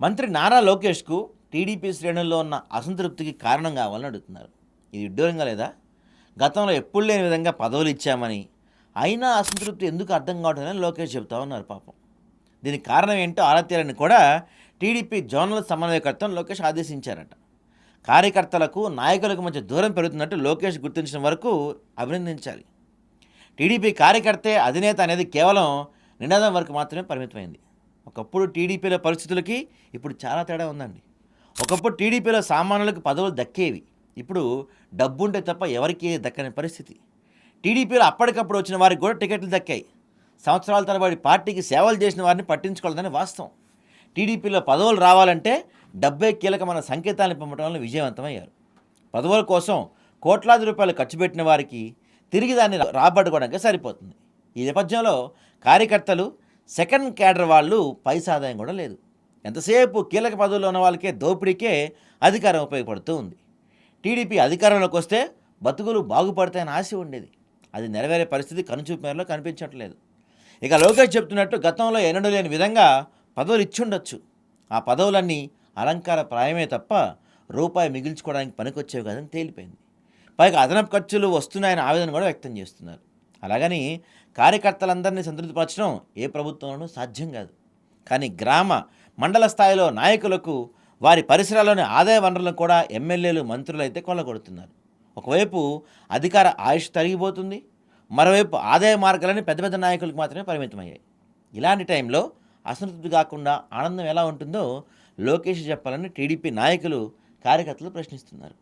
మంత్రి నారా లోకేష్కు టీడీపీ శ్రేణుల్లో ఉన్న అసంతృప్తికి కారణం కావాలని అడుగుతున్నారు. ఇది విడ్డూరంగా లేదా? గతంలో ఎప్పుడు లేని విధంగా పదవులు ఇచ్చామని అయినా అసంతృప్తి ఎందుకు అర్థం కావట్లేదని లోకేష్ చెప్తా ఉన్నారు పాపం. దీనికి కారణం ఏంటో ఆరా కూడా టీడీపీ జోనల్ సమన్వయకర్తను లోకేష్ ఆదేశించారట. కార్యకర్తలకు నాయకులకు మధ్య దూరం పెరుగుతున్నట్టు లోకేష్ గుర్తించిన వరకు అభినందించాలి. టీడీపీ కార్యకర్తే అధినేత అనేది కేవలం నినాదం వరకు మాత్రమే పరిమితమైంది. ఒకప్పుడు టీడీపీలో పరిస్థితులకి ఇప్పుడు చాలా తేడా ఉందండి. ఒకప్పుడు టీడీపీలో సామాన్యులకు పదవులు దక్కేవి. ఇప్పుడు డబ్బుంటే తప్ప ఎవరికి దక్కని పరిస్థితి. టీడీపీలో అప్పటికప్పుడు వచ్చిన వారికి కూడా టికెట్లు దక్కాయి. సంవత్సరాల తరబడి పార్టీకి సేవలు చేసిన వారిని పట్టించుకోలేదని వాస్తవం. టీడీపీలో పదవులు రావాలంటే డబ్బే కీలకమైన సంకేతాలను పంపడం వల్ల విజయవంతమయ్యారు. పదవుల కోసం కోట్లాది రూపాయలు ఖర్చు పెట్టిన వారికి తిరిగి దాన్ని రాబట్టుకోవడానికి సరిపోతుంది. ఈ నేపథ్యంలో కార్యకర్తలు సెకండ్ క్యాడర్ వాళ్ళు పైసా ఆదాయం కూడా లేదు. ఎంతసేపు కీలక పదవుల్లో ఉన్న వాళ్ళకే దోపిడీకే అధికారం ఉపయోగపడుతూ ఉంది. టీడీపీ అధికారంలోకి వస్తే బతుకులు బాగుపడతాయని ఆశ ఉండేది. అది నెరవేరే పరిస్థితి కనుచూపు మేరలో కనిపించట్లేదు. ఇక లోకేష్ చెప్తున్నట్టు గతంలో ఎన్నడూ లేని విధంగా పదవులు ఇచ్చుండొచ్చు. ఆ పదవులన్నీ అలంకార ప్రాయమే తప్ప రూపాయి మిగిల్చుకోవడానికి పనికొచ్చేవి కాదని తేలిపోయింది. పైగా అదనపు ఖర్చులు వస్తున్నాయని ఆవేదన కూడా వ్యక్తం చేస్తున్నారు. అలాగని కార్యకర్తలందరినీ సంతృప్తిపరచడం ఏ ప్రభుత్వంలోనూ సాధ్యం కాదు. కానీ గ్రామ మండల స్థాయిలో నాయకులకు వారి పరిసరాల్లోని ఆదాయ వనరులను కూడా ఎమ్మెల్యేలు మంత్రులు అయితే కొల్లగొడుతున్నారు. ఒకవైపు అధికార ఆయుష్ తరిగిపోతుంది మరోవైపు ఆదాయ మార్గాలని పెద్ద పెద్ద నాయకులకు మాత్రమే పరిమితమయ్యాయి. ఇలాంటి టైంలో అసంతృప్తి కాకుండా ఆనందం ఎలా ఉంటుందో లోకేష్ చెప్పాలని టీడీపీ నాయకులు కార్యకర్తలు ప్రశ్నిస్తున్నారు.